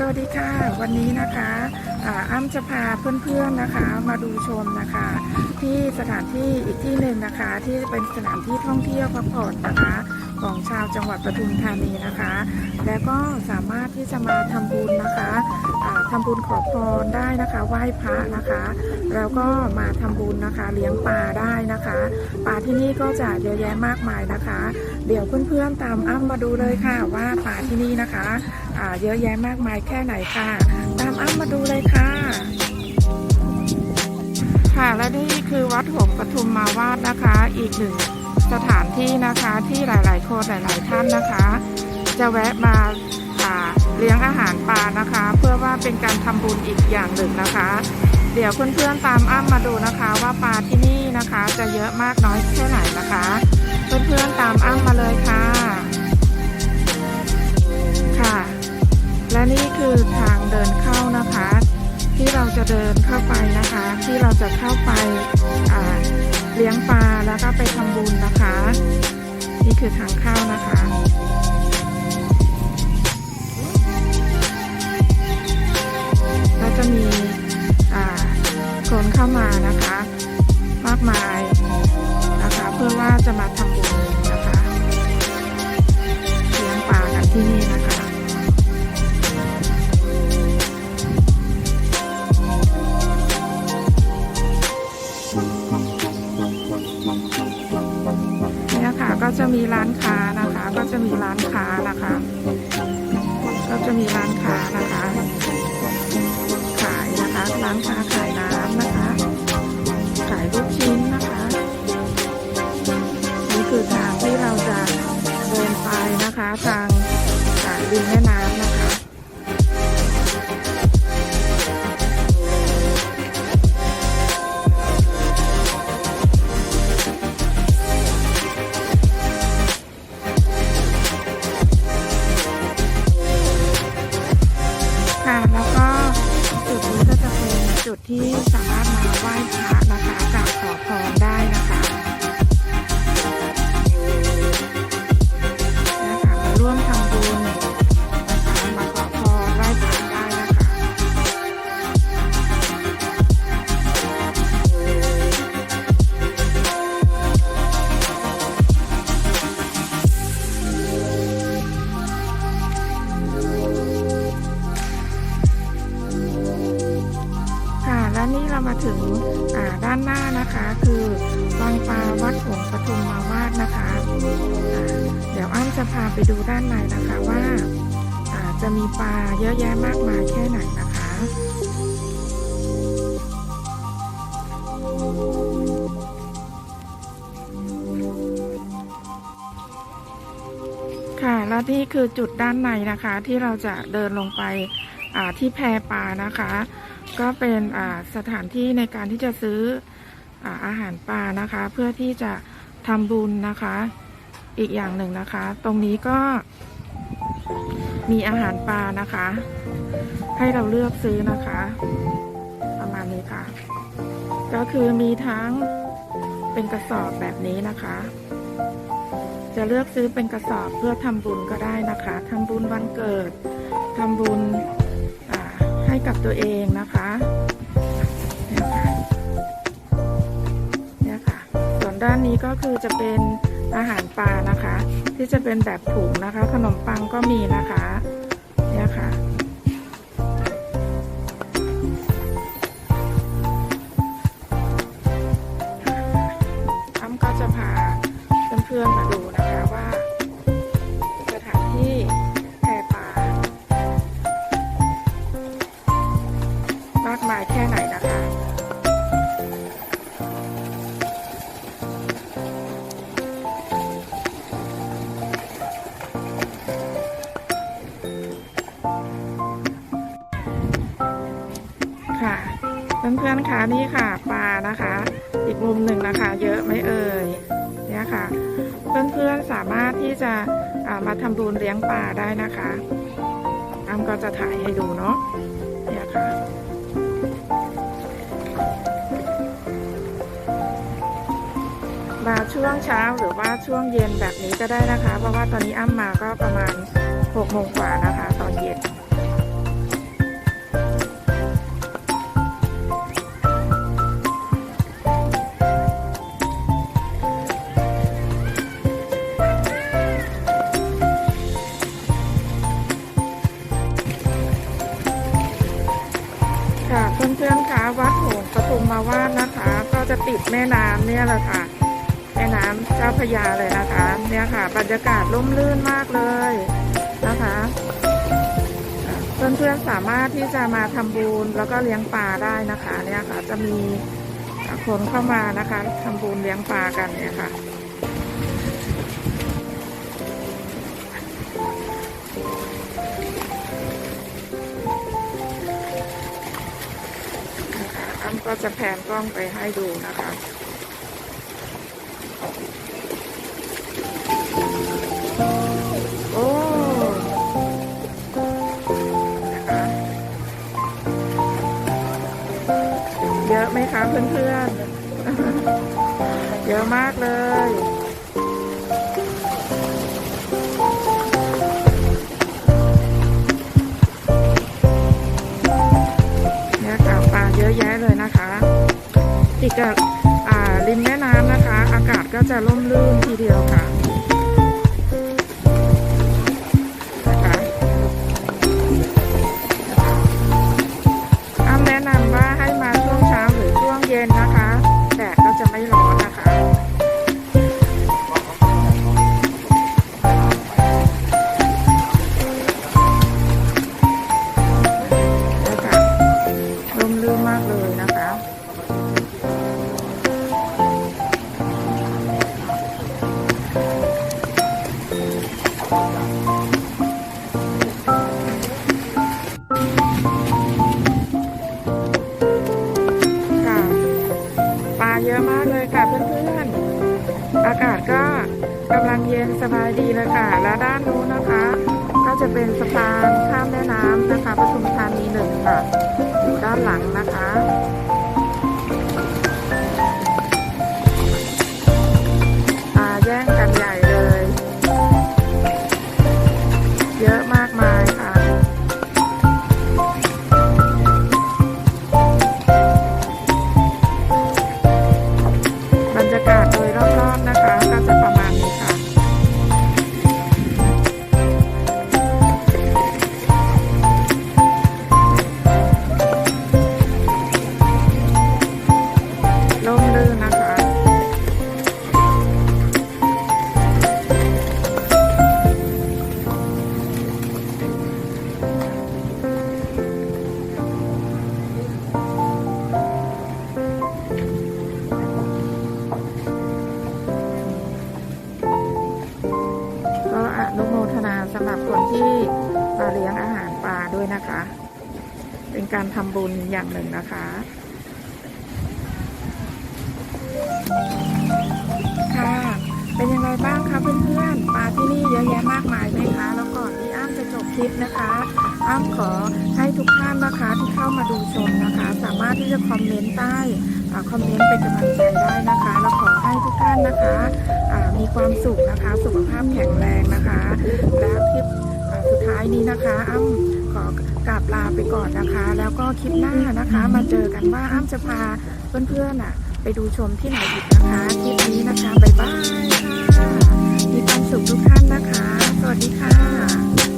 สวัสดีค่ะ วันนี้นะคะอ่าอ้ำจะพาเพื่อนๆนะคะ มาดูชมนะคะ ที่สถานที่อีกที่หนึ่งนะคะ ที่เป็นสถานที่ท่องเที่ยวพักผ่อนนะคะ ของชาวจังหวัดปทุมธานีนะคะ แล้วก็สามารถที่จะมาทำบุญนะคะอ่าทำบุญขอพรได้นะคะไหว้พระนะคะ แล้วก็มาทำบุญนะคะ เลี้ยงปลาได้นะคะปลาที่นี่ก็จะเยอะแยะมากมายนะคะ เดี๋ยวเพื่อนๆตามอ้ำมาดูเลยค่ะว่าปลาที่นี่นะคะเยอะแยะมากมายแค่ไหนค่ะ ตามอ้ำมาดูเลยค่ะค่ะและนี่คือวัดหงปทุมมาวาดนะคะ อีกหนึ่ง สถานที่นะคะที่หลาย ๆ คนหลาย ๆ ท่านนะคะ จะแวะมาาเลี้ยงอาหารปลานะคะ เพื่อว่าเป็นการทำบุญอีกอย่างหนึ่งนะคะ เดี๋ยวเพื่อน ๆ ตามอ้ำมาดูนะคะว่าปลาที่นี่นะคะ จะเยอะมากน้อยแค่ไหนนะคะ เพื่อน ๆ ตามอ้ำมาเลยค่ะ ค่ะ และนี่คือทางเดินเข้านะคะ ที่เราจะเดินเข้าไปนะคะ ที่เราจะเข้าไปเลี้ยงปลาแล้วก็ไปทำบุญนะคะ นี่คือทางเข้านะคะก็จะมีคนเข้ามานะคะ มากมายนะคะเพื่อว่าจะมาทำบุญนะคะเลี้ยงปลากันที่นี่นะคะ ก็จะมีร้านค้านะคะ ก็จะมีร้านค้านะคะ ก็จะมีร้านค้านะคะ ขายนะคะร้านค้าขายน้ำนะคะ ขายลูกชิ้นนะคะ นี่คือทางที่เราจะเดินไปนะคะ ทางสายริมแม่น้ำ ค่ะ แล้วก็จุดนี้ก็จะเป็นจุดที่ นี่เรามาถึงด้านหน้านะคะ คือวังปลาวัดหงปทุมมาวาดนะคะ เดี๋ยวอ้ำจะพาไปดูด้านในนะคะว่าจะมีปลาเยอะแยะมากมายแค่ไหนนะคะค่ะและนี่คือจุดด้านในนะคะที่เราจะเดินลงไปที่แพปลานะคะ ก็เป็นสถานที่ในการที่จะซื้ออาหารปลานะคะ เพื่อที่จะทำบุญนะคะ อีกอย่างหนึ่งนะคะ ตรงนี้ก็มีอาหารปลานะคะ ให้เราเลือกซื้อนะคะ ประมาณนี้ค่ะ ก็คือมีทั้งเป็นกระสอบแบบนี้นะคะ จะเลือกซื้อเป็นกระสอบเพื่อทำบุญก็ได้นะคะทำบุญวันเกิดทำบุญ ให้กับตัวเองนะคะเนี่ยค่ะ ส่วนด้านนี้ก็คือจะเป็นอาหารปลานะคะ ที่จะเป็นแบบถุงนะคะ ขนมปังก็มีนะคะเนี่ยค่ะอ้ำก็จะพาเพื่อนๆมาดูนะคะ พื่อนๆคะนี่ค่ะปลานะคะ อีกมุมหนึ่งนะคะ เยอะไหมเอ่ยเนี่ยค่ะ เพื่อนๆสามารถที่จะามาทำบุญเลี้ยงปลาได้นะคะอ้ำก็จะถ่ายให้ดูเนาะเนี่ยค่ะมาช่วงเช้าหรือว่าช่วงเย็นแบบนี้ก็ได้นะคะ เพราะว่าตอนนี้อ้ำมาก็ประมาณ6โมงกว่านะคะ ตอนเย็น นะคะ ก็จะติดแม่น้ำเนี่ยแหละค่ะ แม่น้ำเจ้าพยาเลยนะคะ เนี่ยค่ะ บรรยากาศร่มรื่นมากเลยนะคะเพื่อนๆสามารถที่จะมาทำบุญแล้วก็เลี้ยงปลาได้นะคะ เนี่ยค่ะ จะมีคนเข้ามานะคะทำบุญเลี้ยงปลากันเนี่ยค่ะ ก็จะแพนกล้องไปให้ดูนะคะโอ้นะคะเยอะไหมคะเพื่อนๆ เยอะมากเลยังสบายดีเลยค่ะ และด้านนู้นนะคะ ก็จะเป็นสะพานข้ามแม่น้ำนะคะปทุมธานีหนึ่งค่ะ อยู่ด้านหลังนะคะำหรับคนที่มาเลี้ยงอาหารปลาด้วยนะคะ เป็นการทำบุญอย่างหนึ่งนะคะค่ะเป็นยังไงบ้างคะเพื่อนๆปลาที่นี่เยอะแยะมากมายไหมคะแล้วก่อนที่อ้ำจะจบคลิปนะคะอ้ำขอให้ทุกท่านนะคะที่เข้ามาดูชมนะคะ สามารถที่จะคอมเมนต์ใต้อคอมเมนต์เป็นกำลังใจได้นะคะ แล้วขอให้ทุกท่านนะคะมีความสุขนะคะ สุขภาพแข็งแรงนะคะและ นี้นะคะอ้ำขอกราบลาไปก่อนนะคะ แล้วก็คลิปหน้านะคะ มาเจอกันว่าอ้ำจะพาเพื่อนๆอะ ไปดูชมที่ไหนอีกนะคะคลิปนี้นะคะบ๊ายบายค่ะมีความสุขทุกท่านนะคะ สวัสดีค่ะ